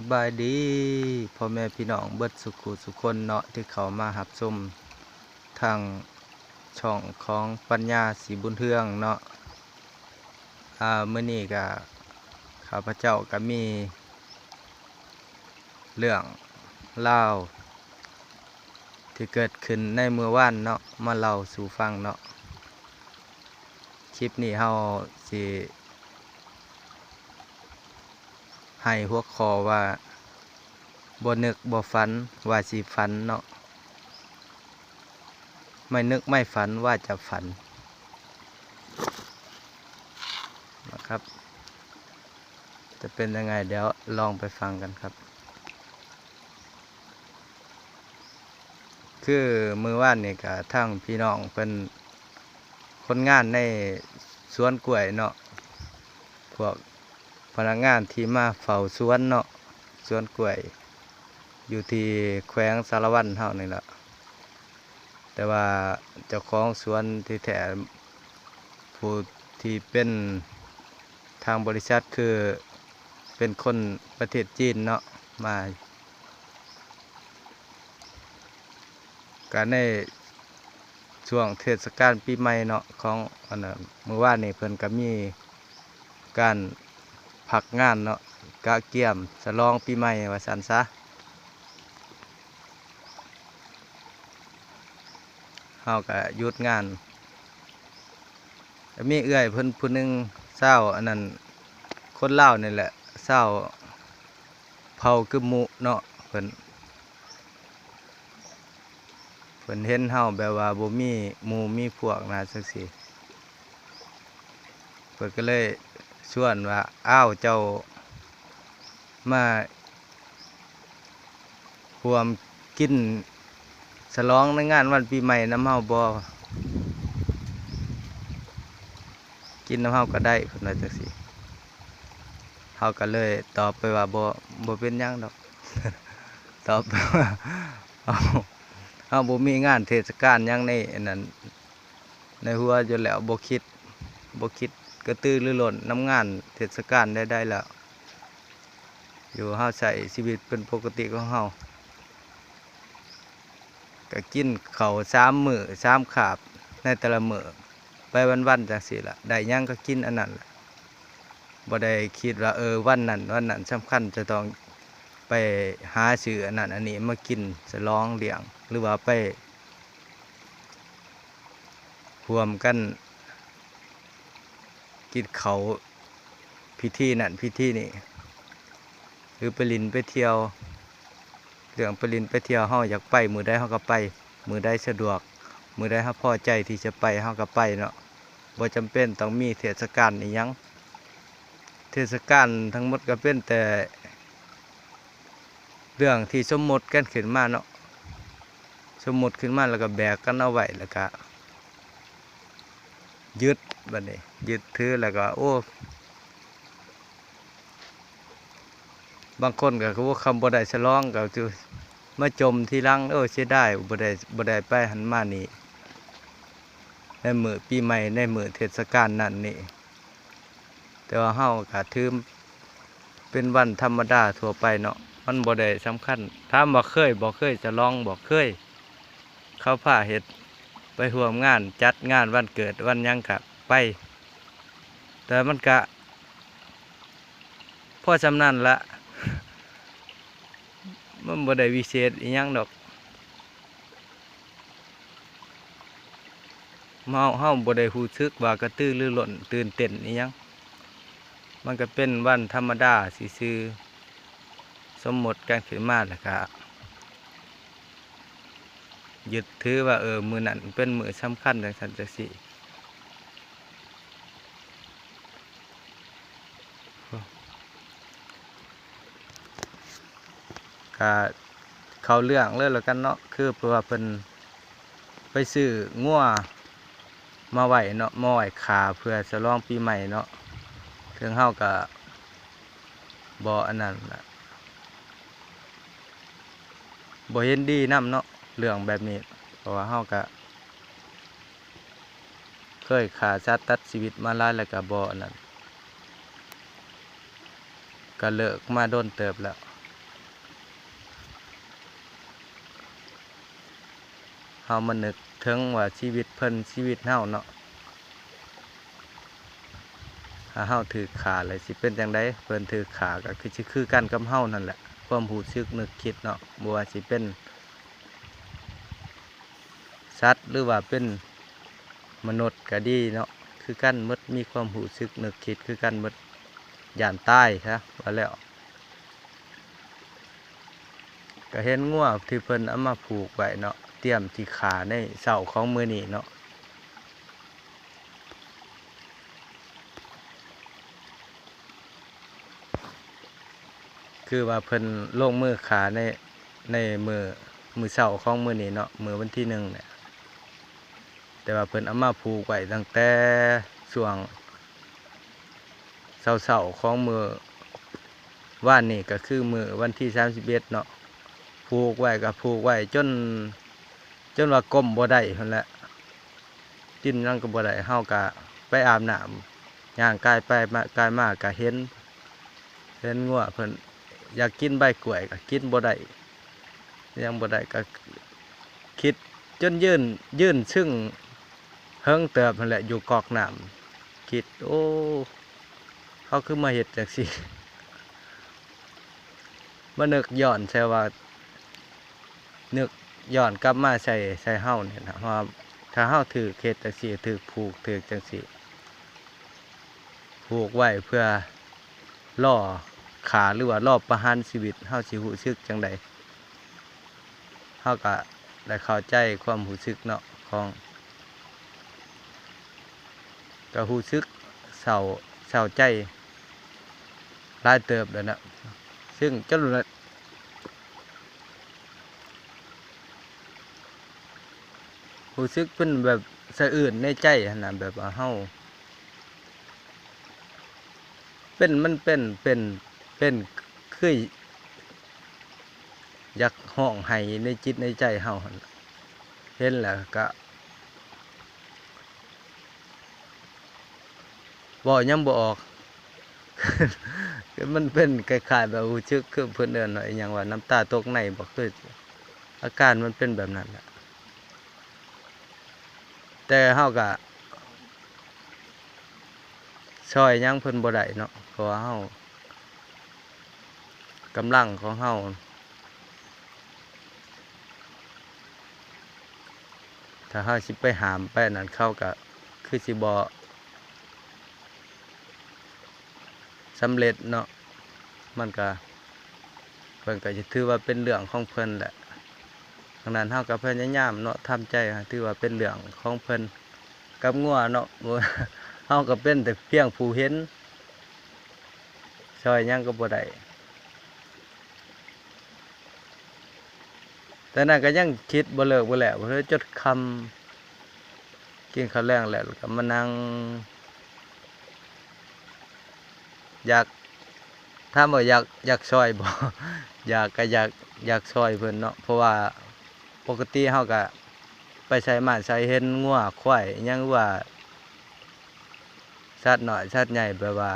สบายดีพ่อแม่พี่น้องเบิดสุขุสุคนเนาะที่เขามาหับชมทางช่องของปัญญาสีบุญเทืองเนาะอ่ามื้อนี้ก็ข้าพเจ้าก็มี เรื่องเล่าที่เกิดขึ้นในเมื่อวานเนาะมาเล่าสู่ฟังเนาะคลิปนี้เฮาสิ ให้หัวคอว่าบ่นึกบ่ฝันว่าสิฝันเนาะไม่นึกไม่ฝันว่าจะฝันนะครับ จะเป็นยังไงเดี๋ยวลองไปฟังกันครับ คือมือว่านนี่ก็ทั้งพี่น้องเป็นคนงานในสวนกล้วยเนาะพวก พนักงานที่มาเฝ้าสวนเนาะสวนกล้วย อยู่ที่แขวงสารวันเท่านี่แหละแต่ว่าเจ้าของสวนที่แท้ผู้ที่เป็นทางบริษัทคือเป็นคนประเทศจีนเนาะมา การในช่วงเทศกาลปีใหม่เนาะของอันนั้นเมื่อวานนี้เพิ่นก็มีการ พักงานเนาะกะเกี่ยมฉลองปีใหม่ว่าสันซะเฮาก็หยุดงานมีเอื้อยเพิ่นผู้นึงเศร้าอันนั้นคนเล่านี่แหละเศร้าเผากึมมุเนาะเพิ่นเพิ่นเห็นเฮาแบบว่าบ่มีหมู่มีพวกนะจังซี่เพิ่นก็เลย ชวนว่าอ้าวเจ้ามาร่วมกินฉลองในงานวันปีใหม่น้ำเฮาบ่กินน้ำเฮาก็ได้เพิ่นว่าจังซี่เฮาก็เลยตอบไปว่าบ่บ่เป็นหยังดอก ตอบว่าเฮาเฮาบ่มีงานเทศกาลหยังในนนั้นในหัวอยู่แล้วบ่คิดบ่คิด กระตือรือร้นน้ำงานเทศกาลได้ได้แล้ว อยู่เฮาใช้ชีวิตเป็นปกติของเฮาก็กินเขาสามมือสามขาบในแต่ละมือไปวันๆจังสิละได้หยังก็กินอันนั้นละบ่ได้คิดว่าเออวันนั้นวันนั้นสำคัญจะต้องไปหาซื้ออันนั้นอันนี้มากินสลองเลี้ยงหรือว่าไปรวมกัน กินเขาพิธีนั่นพิธีนี่หรือไปลินไปเที่ยวเรื่องไปลินไปเที่ยวเฮาอยากไป มือใดเฮาก็ไป มือใดสะดวก มือใดเฮาพอใจที่จะไปเฮาก็ไปเนาะบ่จำเป็นต้องมีเทศกาลอีหยังเทศกาลทั้งหมดก็เป็นแต่ เรื่องที่สมมติกันขึ้นมาเนาะสมมติขึ้นมาแล้วก็แบกกันเอาไว้แล้วก็ยึด บัดนี้ยึดถือแล้วก็โอ้ บางคนก็คือว่าคำบ่ได้ฉลองก็จะมาจมที่ลังโอ้เสียได้บ่ได้บ่ได้ไปหันมานี่ในมือปีใหม่ในมือเทศกาลนั่นนี่แต่ว่าเฮาก็ถือเป็นวันธรรมดาทั่วไปเนาะมันบ่ได้สำคัญถามว่เคยบ่เคยจะลองบ่เคย เขาพาเฮ็ดไปร่วมงานจัดงานวันเกิดวันยังกะ ไป แต่มันกะพ่อจำนั่นละมันบ่ได้วิเศษอีหยังดอกเฮาเฮาบ่ได้รู้สึกว่ากระตือรือร้นตื่นเต้นอีหยังมันก็เป็นวันธรรมดาซื่อสมมติกันขึ้นมาแล้วก็ยึดถือว่าเออมือนั้นเป็นมือสำคัญจังสันจักสี ก็เขาเรื่องเลยแล้วกันเนาะคือเพราะว่าเป็นไปซื้องัวมาไหวเนาะมาไหวขาเพื่อจะลองปีใหม่เนาะถึงเฮากับ่ออันนั้นล่ะบ่เห็นดีนํเนาะเรื่องแบบนี้เพราะว่าเฮาก็เคยขาสัดตัดชีวิตมาหลายแล้วก็บ่อันนั้นก็เลิกมาโดนเติบแล้ว เฮามานึกถึงว่าชีวิตเพิ่นชีวิตเฮาเนาะถ้าเฮาถือขาเลยสิเป็นจังไดเพิ่นถือขาก็คือสิคือกันกับเฮานั่นแหละความรู้สึกนึกคิดเนาะบ่ว่าสิเป็นสัตว์หรือว่าเป็นมนุษย์ก็ดีเนาะคือกันมดมีความรู้สึกนึกคิดคือกันมดย่านตายซะว่าแล้วก็เห็นงัวที่เพิ่นเอามาผูกไว้เนาะ เตรียมที่ขาในเสาของมือนี้เนาะคือว่าเพิ่นลงมือขาในในมือมือเสาของมือนี้เนาะมือวันที่หนึ่งเนี่ยแต่ว่าเพิ่นเอามาผูกไว้ตั้งแต่ช่วงเสาๆของมือว่านนี่ก็คือมือวันที่สามสิบเอ็ดเนาะผูกไว้ก็ผูกไว้จน จนว่าก้มบ่ได้พุ่นแหละกินนั่งก็บ่ได้เฮาก็ไปอาบน้ำย่างกายไปมากายมาก็เห็น เห็นงัวเพิ่นอยากกินใบกล้วยก็กินบ่ได้ยังบ่ได้ก็คิดจนยืนยืนซึ่งเฮิงเติบนั่นแหละอยู่กอกน้ำคิดโอ้เขาคือมาเฮ็ดจังซี่มานึกย้อนใช่ว่านึก ย้อนกลับมาใส่ใส่เฮาเนี่ยนะว่าถ้าเฮาถือเคสจังซี่ถือผูกถือจังซี่ผูกไว้เพื่อล่อขาหรือว่าล่อประหารชีวิตเฮาสิรู้สึกจังใดเฮาก็ได้เข้าใจความรู้สึกเนาะของก็รู้สึกเศร้าเศร้าใจลายเติบแล้นะซึ่งจน รู้สึกเป็นแบบสะอื่นในใจนะแบบว่าเฮาเป็นมันเป็นเป็นเป็นคืออยากห้องไห้ในจิตในใจเฮาเห็นแล้วก็บอกยังบ่ออกมันเป็นคล้ายๆแบบรู้สึกคือเพิ่นเอิ้นว่าอหยังว่าน้ำตาตกในบ่คืออาการมันเป็นแบบนั้นแหละ แต่เฮาก็ช่วยยังเพิ่นบ่ได้เนาะเพราะว่าเฮากำลังของเฮาถ้าเฮาสิไปหามไปนนั้นเขาก็คือสิบ่สำเร็จเนาะมันก็เพิ่นก็จะถือว่าเป็นเรื่องของเพิ่นแหละ ดังนั้นเฮาก็พยายามเนาะทำใจถือว่าเป็นเรื่องของเพิ่นกับงัวเนาะบ่เฮาก็เป็นแต่เพียงผู้เห็นช่วยหยังก็บ่ได้แต่นั้นก็ยังคิดบ่เลิกบ่แหละบ่เลยจดคำกินข้าวแรงแล้วก็มานั่งอยากถ้ามว่อยากอยากช่วยบ่อยากก็อยากอยากช่วยเพิ่นเนาะเพราะว่า ปกติเฮาก็ไปใช้มาใช้เห็นงัวควายอิหยังว่าสัตว์หน้อยสัตว์ใหญ่แบบว่า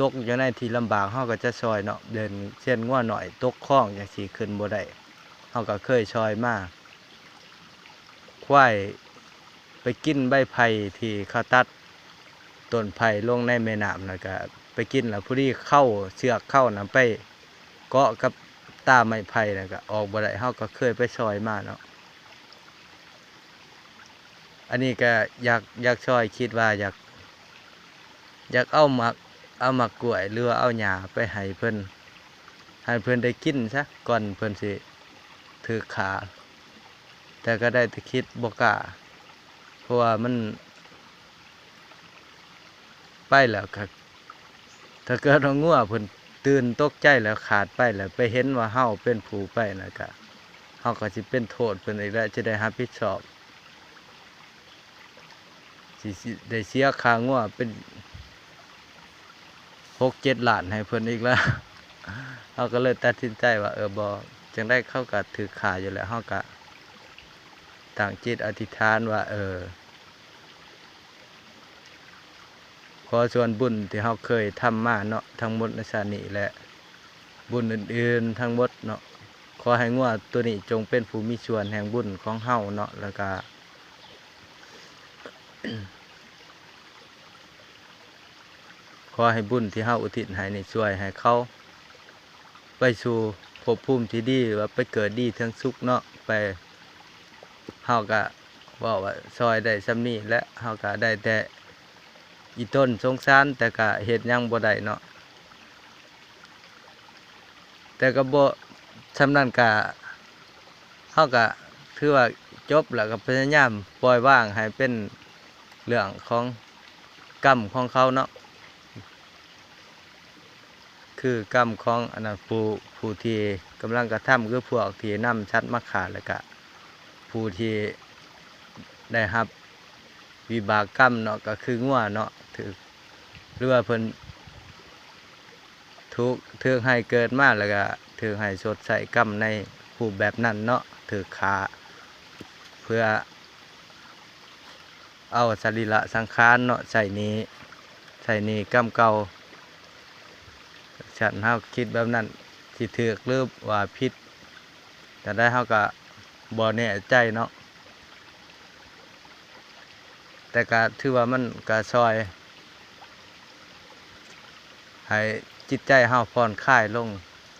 ตกอยู่ในที่ลำบากเฮาก็จะซอยเนาะเดินเช่นงัวหน่อยตกคล้องจังซี่ขึ้นบ่ได้เฮาก็เคยซอยมาควายไปกินใบไผ่ที่เขาตัดต้นไผ่ลงในแม่น้ำแล้วก็ไปกินแล้วผู้ที่เข้าเชือกเข้านํไปเกาะกับตาไม้ไผ่นั่นก็ออกบ่ได้เฮาก็เคยไปซอยมาเนาะ อันนี้ก็อยากอยากช่วยคิดว่าอยาก อยากเอาหมักเอาหมักกล้วยหรือเอาหญ้าไปให้เพิ่นให้เพิ่นได้กินซะก่อนเพิ่นสิถือขา แต่ก็ได้แต่คิดบ่กล้าเพราะว่ามัน ไปแล้วก็ถ้าเกิดว่างัวเพิ่นตื่นตกใจแล้วขาดไปแล้วไปเห็นว่าเฮาเป็นผู้ไปนะก็เฮาก็สิเป็นโทษเพิ่นอีกแล้วจะได้รับผิดชอบ สิได้เสียคางัวเป็นหกเจ็ดล้านให้เพิ่นอีกแล้วเขาก็เลยตัดสินใจว่า เออบอจังได้เข้ากับถือขาอยู่แล้วเขาก็ต่างจิตอธิษฐานว่า เออ ขอส่วนบุญที่เขาเคยทำมาเนาะทั้งหมดในชาตินี้และ บุญอื่นๆทั้งหมดเนาะขอให้งัวตัวนี้จงเป็นผู้มีส่วนแห่งบุญของเฮาเนาะแล้วก็ ขอให้บุญที่เฮาอุทิศให้ในช่วยให้เขา ไปสู่ภพภูมิที่ดีว่าไปเกิดดีทั้งสุขเนาะไปเฮาก็บอกว่าซอยได้ซ้ำนี้และเฮาก็ได้แต่อีต้นสงสารแต่ก็เฮ็ดยังบ่ได้เนาะแต่ก็บ่ซำนั้นก็เฮาก็ถือว่าจบแล้วก็พยายามปล่อยว่างให้เป็น เรื่องของกรรมของเขาเนาะคือกรรมของอนนันผู้ผู้ที่กำลังกระทำคือพวกที่นำชัดมาขาดแล้วก็ผู้ที่ได้รับ วิบากกรรมเนาะก็คืองัวเนาะถือหรือว่าเพิ่นทุกถือให้เกิดมาแล้วก็ถือให้สดใส่กรรมในผู้แบบนั้นเนาะถือขาเพื่อ เอาสรีระสังขารเนาะใส่นี้ใส่นี้กรรมเก่าฉันเฮาคิดแบบนั้นสิถือกหรือว่าผิดแต่ได้เฮาก็บ่แน่ใจเนาะแต่ก็ถือว่ามันก็ซอย ให้จิตใจเฮาผ่อนคลายลง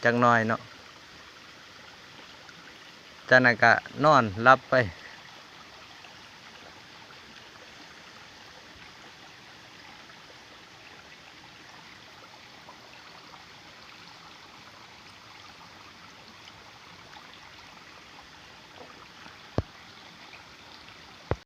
จักหน่อยเนาะจากนั้นก็นอนหลับไป